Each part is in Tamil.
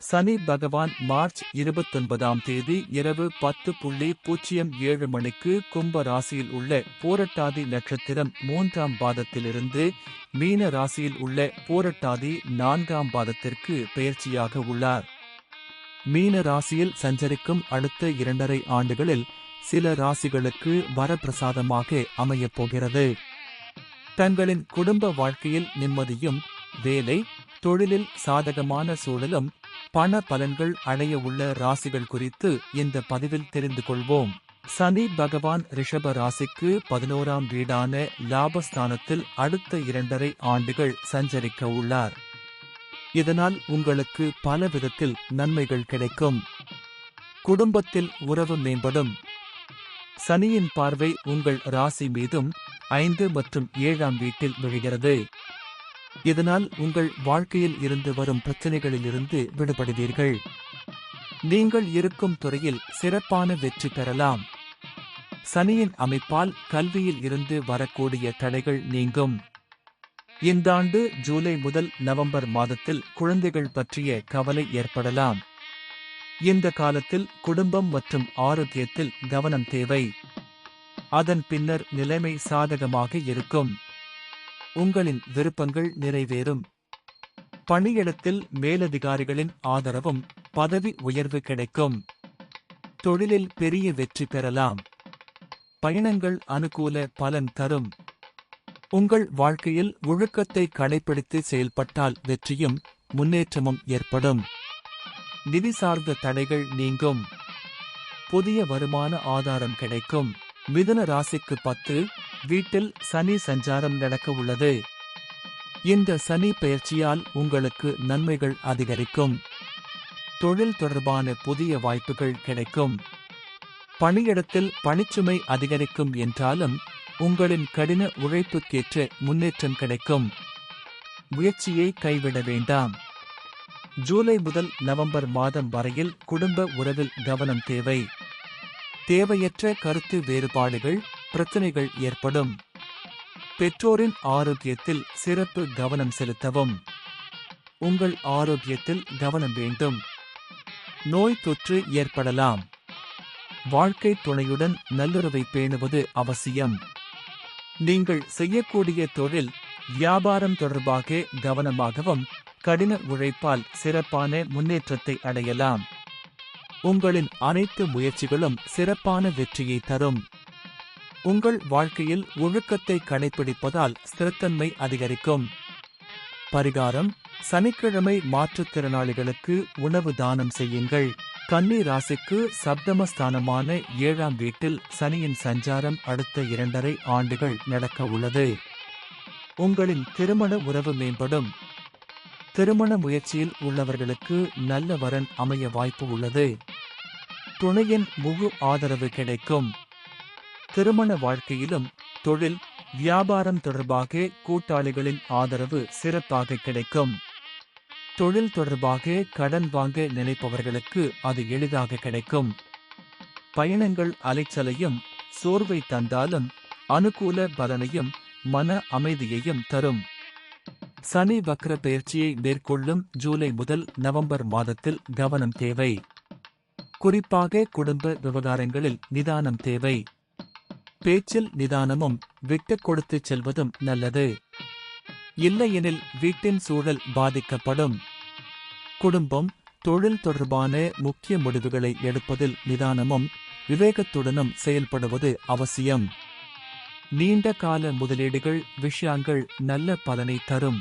சனி பகவான் மார்ச் இருபத்தொன்பதாம் தேதி இரவு பத்து புள்ளி பூஜ்ஜியம் ஏழு மணிக்கு கும்ப ராசியில் உள்ள போரட்டாதி நட்சத்திரம் மூன்றாம் பாதத்திலிருந்து மீன ராசியில் உள்ள போரட்டாதி நான்காம் பாதத்திற்கு பெயர்ச்சியாக உள்ளார். மீன ராசியில் சஞ்சரிக்கும் அடுத்த இரண்டரை ஆண்டுகளில் சில ராசிகளுக்கு வரப்பிரசாதமாக அமையப் போகிறது. தங்களின் குடும்ப வாழ்க்கையில் நிம்மதியும் வேலை தொழிலில் சாதகமான சூழலும் பண பலன்கள் அடைய உள்ள ராசிகள் குறித்து இந்த பதிவில் தெரிந்து கொள்வோம். சனி பகவான் ரிஷப ராசிக்கு பதினோராம் வீடான லாபஸ்தானத்தில் அடுத்த இரண்டரை ஆண்டுகள் சஞ்சரிக்க உள்ளார். இதனால் உங்களுக்கு பல விதத்தில் நன்மைகள் கிடைக்கும். குடும்பத்தில் உறவு மேம்படும். சனியின் பார்வை உங்கள் ராசி மீதும் ஐந்து மற்றும் ஏழாம் வீட்டில் விழுகிறது. இதனால் உங்கள் வாழ்க்கையில் இருந்து வரும் பிரச்சனைகளிலிருந்து விடுபடுவீர்கள். நீங்கள் இருக்கும் துறையில் சிறப்பான வெற்றி பெறலாம். சனியின் அமைப்பால் கல்வியில் இருந்து வரக்கூடிய தடைகள் நீங்கும். இந்த ஆண்டு ஜூலை முதல் நவம்பர் மாதத்தில் குழந்தைகள் பற்றிய கவலை ஏற்படலாம். இந்த காலத்தில் குடும்பம் மற்றும் ஆரோக்கியத்தில் கவனம் தேவை. அதன் பின்னர் நிலைமை சாதகமாக இருக்கும். உங்களின் விருப்பங்கள் நிறைவேறும். பணியிடத்தில் மேலதிகாரிகளின் ஆதரவும் பதவி உயர்வு கிடைக்கும். தொழிலில் பெரிய வெற்றி பெறலாம். பயணங்கள் அனுகூல பலன் தரும். உங்கள் வாழ்க்கையில் ஒழுக்கத்தை கடைபிடித்து செயல்பட்டால் வெற்றியும் முன்னேற்றமும் ஏற்படும். நிதி சார்ந்த தடைகள் நீங்கும். புதிய வருமான ஆதாரம் கிடைக்கும். மிதுன ராசிக்கு பத்து வீட்டில் சனி சஞ்சாரம் நடக்க உள்ளது. இந்த சனி பயிற்சியால் உங்களுக்கு நன்மைகள் அதிகரிக்கும். தொழில் தொடர்பான புதிய வாய்ப்புகள் கிடைக்கும். பணியிடத்தில் பணிச்சுமை அதிகரிக்கும் என்றாலும் உங்களின் கடின உழைப்புக்கேற்ற முன்னேற்றம் கிடைக்கும். முயற்சியை கைவிட வேண்டாம். ஜூலை முதல் நவம்பர் மாதம் வரையில் குடும்ப உறவில் கவனம் தேவை. தேவையற்ற கருத்து வேறுபாடுகள் பிரச்சனைகள் ஏற்படும். பெற்றோரின் ஆரோக்கியத்தில் சிறப்பு கவனம் செலுத்தவும். உங்கள் ஆரோக்கியத்தில் கவனம் வேண்டும். நோய் தொற்று ஏற்படலாம். வாழ்க்கை துணையுடன் நல்லுறவை பேணுவது அவசியம். நீங்கள் செய்யக்கூடிய தொழில் வியாபாரம் தொடர்பாக கவனமாகவும் கடின உழைப்பால் சிறப்பான முன்னேற்றத்தை அடையலாம். உங்களின் அனைத்து முயற்சிகளும் சிறப்பான வெற்றியை தரும். உங்கள் வாழ்க்கையில் ஒழுக்கத்தை கடைபிடிப்பதால் ஸ்திரத்தன்மை அதிகரிக்கும். பரிகாரம் சனிக்கிழமை மாற்றுத்திறனாளிகளுக்கு உணவு தானம் செய்யுங்கள். கன்னி ராசிக்கு சப்தமஸ்தானமான ஏழாம் வீட்டில் சனியின் சஞ்சாரம் அடுத்த இரண்டரை ஆண்டுகள் நடக்க உள்ளது. உங்களின் திருமண உறவு மேம்படும். திருமண முயற்சியில் உள்ளவர்களுக்கு நல்ல வரன் அமைய வாய்ப்பு உள்ளது. துணையின் முழு ஆதரவு கிடைக்கும். திருமண வாழ்க்கையிலும் தொழில் வியாபாரம் தொடர்பாக கூட்டாளிகளின் ஆதரவு சிறப்பாக கிடைக்கும். தொழில் தொடர்பாக கடன் வாங்க நினைப்பவர்களுக்கு அது எளிதாக கிடைக்கும். பயணங்கள் அலைச்சலையும் சோர்வை தந்தாலும் அனுகூல பலனையும் மன அமைதியையும் தரும். சனி வக்ர பயிற்சியை மேற்கொள்ளும் ஜூலை முதல் நவம்பர் மாதத்தில் கவனம் தேவை. குறிப்பாக குடும்ப விவகாரங்களில் நிதானம் தேவை. பேச்சில் நிதானமும் விட்டுக் கொடுத்துச் செல்வதும் நல்லது. இல்லையெனில் வீட்டின் சூழல் பாதிக்கப்படும். குடும்பம் தொழில் தொடர்பான முக்கிய முடிவுகளை எடுப்பதில் நிதானமும் விவேகத்துடனும் செயல்படுவது அவசியம். நீண்ட கால முதலீடுகள் விஷயங்கள் நல்ல பலனை தரும்.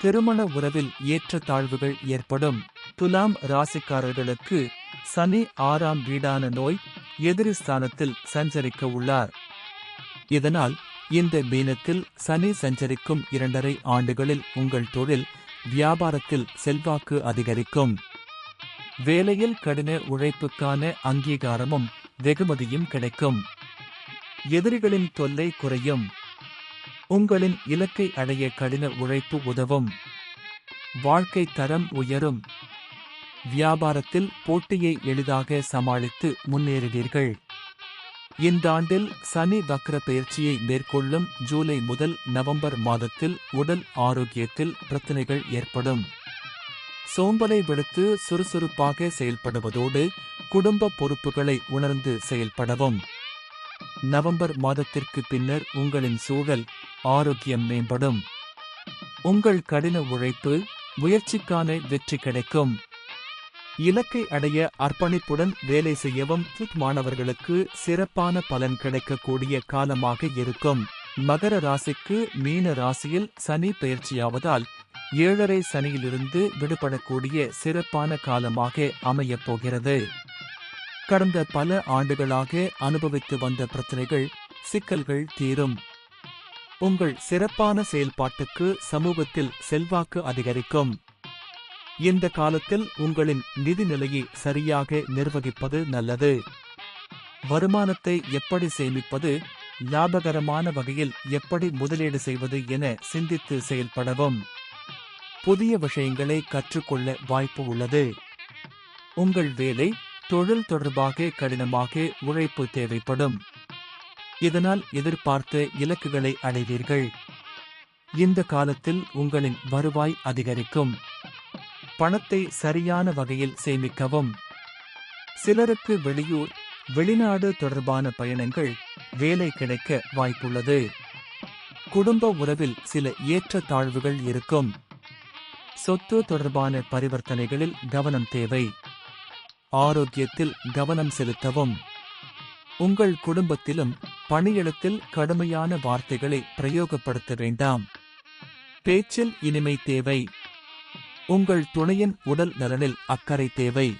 திருமண உறவில் ஏற்ற தாழ்வுகள் ஏற்படும். துலாம் ராசிக்காரர்களுக்கு சனி ஆறாம் வீடான நோய் எதிரி ஸ்தானத்தில் சஞ்சரிக்க உள்ளார். இதனால் இந்த மீனத்தில் சனி சஞ்சரிக்கும் இரண்டரை ஆண்டுகளில் உங்கள் தொழில் வியாபாரத்தில் செல்வாக்கு அதிகரிக்கும். வேலையில் கடின உழைப்புக்கான அங்கீகாரமும் வெகுமதியும் கிடைக்கும். எதிரிகளின் தொல்லை குறையும். உங்களின் இலக்கை அடைய கடின உழைப்பு உதவும். வாழ்க்கை தரம் உயரும். வியாபாரத்தில் போட்டியை எளிதாக சமாளித்து முன்னேறுவீர்கள். இந்த ஆண்டில் சனி வக்ர பயிற்சியை மேற்கொள்ளும் ஜூலை முதல் நவம்பர் மாதத்தில் உடல் ஆரோக்கியத்தில் பிரச்சனைகள் ஏற்படும். சோம்பலை விடுத்து சுறுசுறுப்பாக செயல்படுவதோடு குடும்ப பொறுப்புகளை உணர்ந்து செயல்படவும். நவம்பர் மாதத்திற்கு பின்னர் உங்களின் சூழல் ஆரோக்கியம் மேம்படும். உங்கள் கடின உழைப்பு முயற்சிக்கான வெற்றி கிடைக்கும். இலக்கை அடைய அர்ப்பணிப்புடன் வேலை செய்யவும் ஃபிட் மாணவர்களுக்கு சிறப்பான பலன் கிடைக்கக்கூடிய காலமாக இருக்கும். மகர ராசிக்கு மீன ராசியில் சனி பயிற்சியாவதால் ஏழரை சனியிலிருந்து விடுபடக்கூடிய சிறப்பான காலமாக அமையப் போகிறது. கடந்த பல ஆண்டுகளாக அனுபவித்து வந்த பிரச்சனைகள் சிக்கல்கள் தீரும். உங்கள் சிறப்பான செயல்பாட்டுக்கு சமூகத்தில் செல்வாக்கு அதிகரிக்கும். இந்த காலத்தில் உங்களின் நிதி நிலையை சரியாக நிர்வகிப்பது நல்லது. வருமானத்தை எப்படி சேமிப்பது லாபகரமான வகையில் எப்படி முதலீடு செய்வது என சிந்தித்து செயல்படவும். புதிய விஷயங்களை கற்றுக்கொள்ள வாய்ப்பு உள்ளது. உங்கள் வேலை தொழில் தொடர்பாக கடினமாக உழைப்பு தேவைப்படும். இதனால் எதிர்பார்த்த இலக்குகளை அடைவீர்கள். இந்த காலத்தில் உங்களின் வருவாய் அதிகரிக்கும். பணத்தை சரியான வகையில் சேமிக்கவும். சிலருக்கு வெளியூர் வெளிநாடு தொடர்பான பயணங்கள் வேலை கிடைக்க வாய்ப்புள்ளது. குடும்ப உறவில் சில ஏற்றத்தாழ்வுகள் இருக்கும். சொத்து தொடர்பான பரிவர்த்தனைகளில் கவனம் தேவை. ஆரோக்கியத்தில் கவனம் செலுத்தவும். உங்கள் குடும்பத்திலும் பணியிடத்தில் கடுமையான வார்த்தைகளை பிரயோகப்படுத்த வேண்டாம். பேச்சில் இனிமை தேவை. உங்கள் துணையின் உடல் நலனில் அக்கறை தேவை.